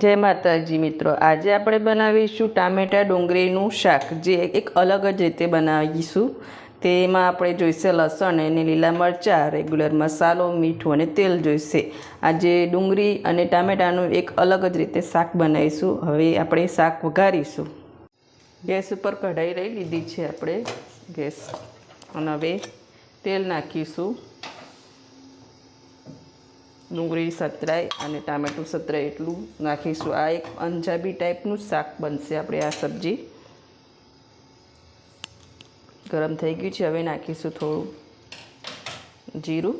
જય માતાજી મિત્રો. આજે આપણે બનાવીશું ટામેટા ડુંગળીનું શાક, જે એક અલગ જ રીતે બનાવીશું. તેમાં આપણે જોઈશે લસણ અને લીલા મરચાં, રેગ્યુલર મસાલો, મીઠું અને તેલ જોઈશે. આજે ડુંગળી અને ટામેટાનું એક અલગ જ રીતે શાક બનાવીશું. હવે આપણે શાક વઘારીશું. ગેસ ઉપર કઢાઈ રહી લીધી છે આપણે. ગેસ. અને હવે તેલ નાખીશું. ડુંગળી સતરાય અને ટામેટું સતરાય એટલું નાખીશું. આ એક પંજાબી ટાઈપનું શાક બનશે આપણે આ સબ્જી. ગરમ થઈ ગયું છે, હવે નાખીશું થોડું જીરું.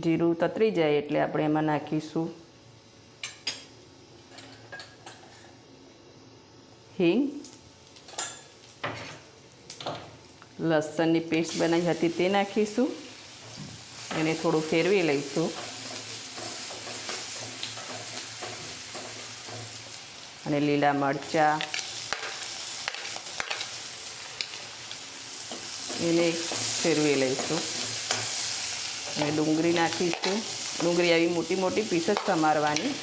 જીરું તતરી જાય એટલે આપણે એમાં નાખીશું હિંગ. લસણની પેસ્ટ બનાવી હતી તે નાખીશું. એને થોડું ફેરવી લઈશું. અને લીલા મરચાં. એને ફેરવી લઈશું. અને ડુંગળી નાખીશું. ડુંગળી આવી મોટી મોટી પીસ જ સમારવાની.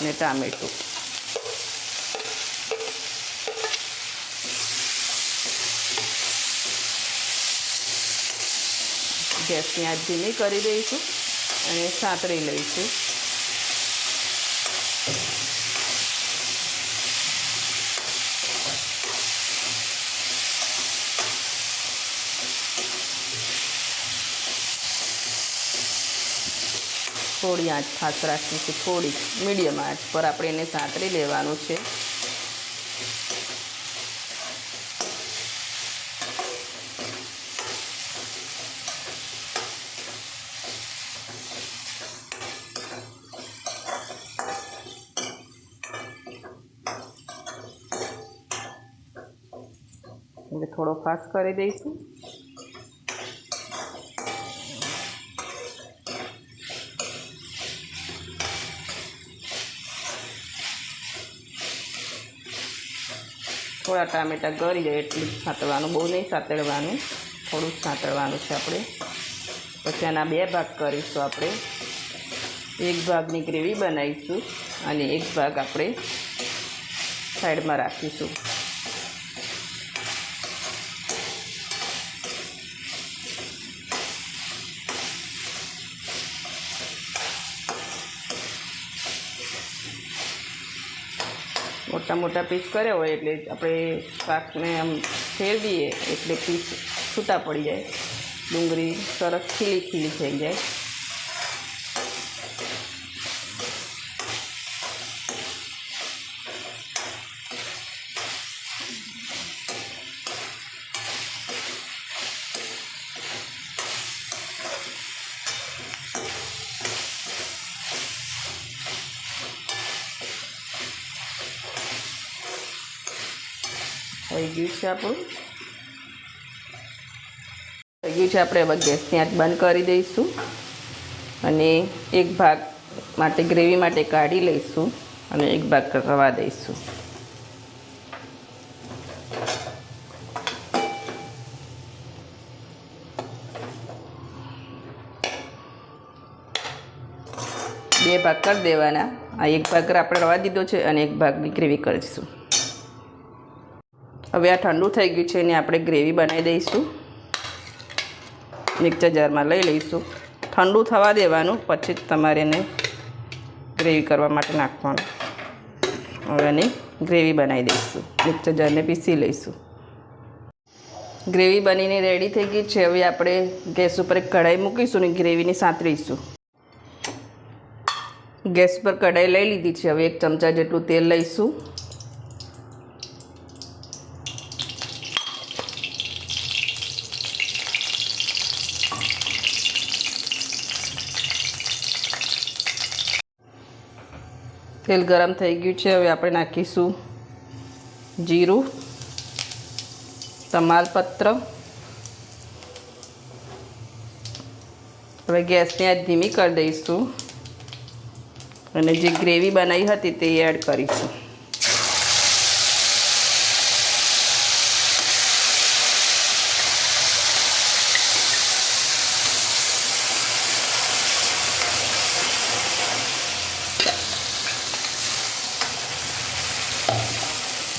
અને ટામેટું. ગેસની આંચ ધીમી કરી દઈશું અને સાંતળી લઈશું. થોડી આંચ ખાસ રાખીશું થોડી મીડિયમ આંચ પર આપણે એને સાંતળી લેવાનું છે. એટલે થોડો ફાસ્ટ કરી દઈશું. થોડા ટામેટાં ગળી જાય એટલું જ સાંતળવાનું, બહુ નહીં સાંતળવાનું, થોડું જ સાંતળવાનું છે આપણે. પછી આના બે ભાગ કરીશું આપણે. એક ભાગની ગ્રેવી બનાવીશું અને એક ભાગ આપણે સાઈડમાં રાખીશું. મોટા મોટા પીસ કર્યા હોય એટલે આપણે શાકને આમ ફેરવીએ એટલે પીસ છૂટા પડી જાય. ડુંગળી સરસ ખીલી ખીલી થઈ જાય. થઈ ગયું છે આપણું. થઈ છે આપણે હવે ગેસ ત્યાં જ બંધ કરી દઈશું અને એક ભાગ માટે ગ્રેવી માટે કાઢી લઈશું અને એક ભાગ રવા દઈશું. બે ભાગ કરી દેવાના. આ એક ભાગ આપણે રવા દીધો છે અને એક ભાગની ગ્રેવી કરીશું. હવે આ ઠંડુ થઈ ગયું છે, એને આપણે ગ્રેવી બનાવી દઈશું. મિક્સર જારમાં લઈ લઈશું. ઠંડુ થવા દેવાનું, પછી જ તમારે એને ગ્રેવી કરવા માટે નાખવાનું. હવે એને ગ્રેવી બનાવી દઈશું. મિક્સર જારને પીસી લઈશું. ગ્રેવી બનીને રેડી થઈ ગઈ છે. હવે આપણે ગેસ ઉપર એક કઢાઈ મૂકીશું ને ગ્રેવીને સાંતળીશું ગેસ પર કઢાઈ લઈ લીધી છે. હવે એક ચમચા જેટલું તેલ લઈશું. તેલ ગરમ થઈ ગયું છે. હવે આપણે નાખીશું જીરું તમાલપત્ર હવે ગેસની આજ ધીમી કરી દઈશું. અને જે ગ્રેવી બનાવી હતી તે એડ કરીશું.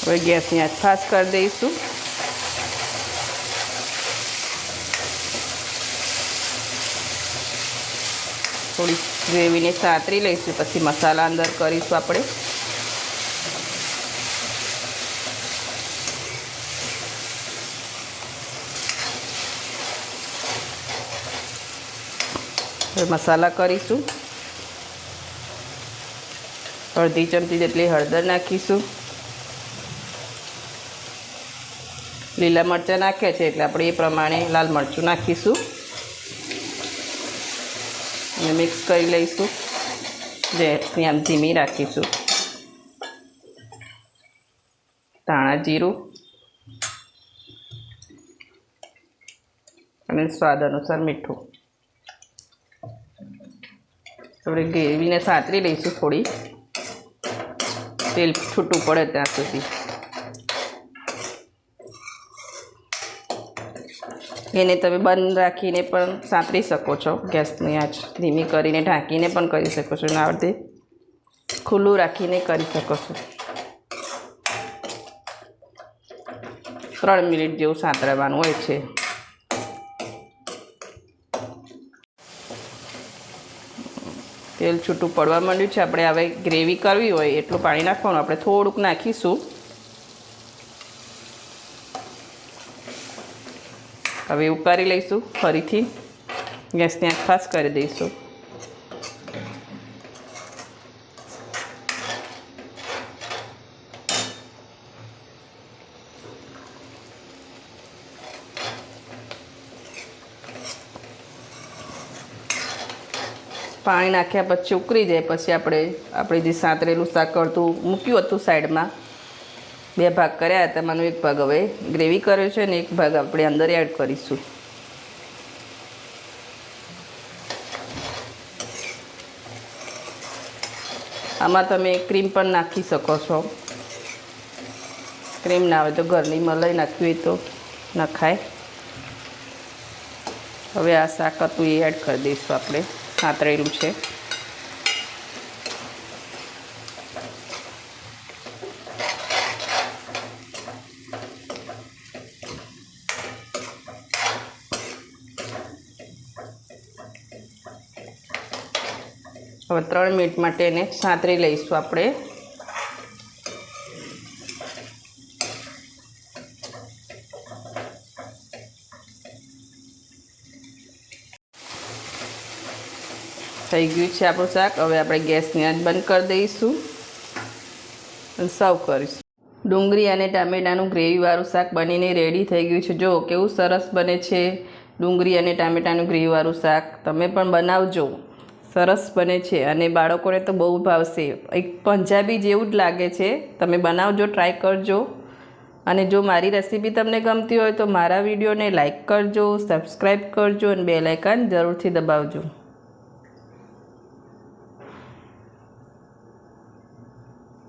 હવે ગેસની આંચ ફાસ કરી દઈશું. થોડી ગ્રેવીને સાતરી લઈશું, પછી મસાલા અંદર કરીશું આપણે. મસાલા કરીશું. અડધી ચમચી જેટલી હળદર નાખીશું. લીલા મરચાં નાખ્યા છે એટલે આપણે એ પ્રમાણે લાલ મરચું નાખીશું. અને મિક્સ કરી લઈશું. ગેસની આમ ધીમી રાખીશું. ધાણા જીરું. અને સ્વાદ અનુસાર મીઠું. આપણે ગ્રેવીને સાતરી લઈશું થોડી. તેલ છૂટું પડે ત્યાં સુધી. એને તમે બંધ રાખીને પણ સાંતરી શકો છો. ગેસની આંચ ધીમી કરીને ઢાંકીને પણ કરી શકો છો. અને આવડે ખુલ્લું રાખીને કરી શકો છો. ત્રણ મિનિટ જેવું સાંતરવાનું હોય છે. તેલ છૂટું પડવા માંડ્યું છે. આપણે હવે ગ્રેવી કરવી હોય એટલું પાણી નાખવાનું. આપણે થોડુંક નાખીશું. હવે ઉકાળી લઈશું, ફરીથી. ગેસની આંખ ખાસ કરી દઈશું. પાણી નાખ્યા પછી ઉકળી જાય, પછી આપણે આપણે જે સાંતરેલું શાક કરતું મૂક્યું હતું સાઈડમાં. બે ભાગ કર્યા હતા મને એક ભાગ હવે ગ્રેવી કર્યો છે ને એક ભાગ આપણે અંદર એડ કરીશું. આમાં તમે ક્રીમ પણ નાખી શકો છો. ક્રીમ ના આવે તો ઘરની મલાઈ નાખવી હોય તો નખાય. હવે આ શાક હતું એ એડ કરી દઈશું આપણે. સાતરેલું છે. હવે ત્રણ મિનિટ માટે એને સાંતરી લઈશું આપણે. થઈ ગયું છે આપણું શાક. હવે આપણે ગેસની આંચ બંધ કરી દઈશું અને સર્વ કરીશું. ડુંગળી અને ટામેટાનું ગ્રેવીવાળું શાક બનીને રેડી થઈ ગયું છે. જો, કેવું સરસ બને છે ડુંગળી અને ટામેટાનું ગ્રેવીવાળું શાક. તમે પણ બનાવજો. સરસ બને છે અને બાળકોને તો બહુ ભાવશે. એક પંજાબી જેવું જ લાગે છે. તમે બનાવજો ટ્રાય કરજો. અને જો મારી રેસીપી તમને ગમતી હોય તો મારા વિડીયોને લાઇક કરજો સબસ્ક્રાઈબ કરજો અને બે લાઇકન જરૂરથી દબાવજો.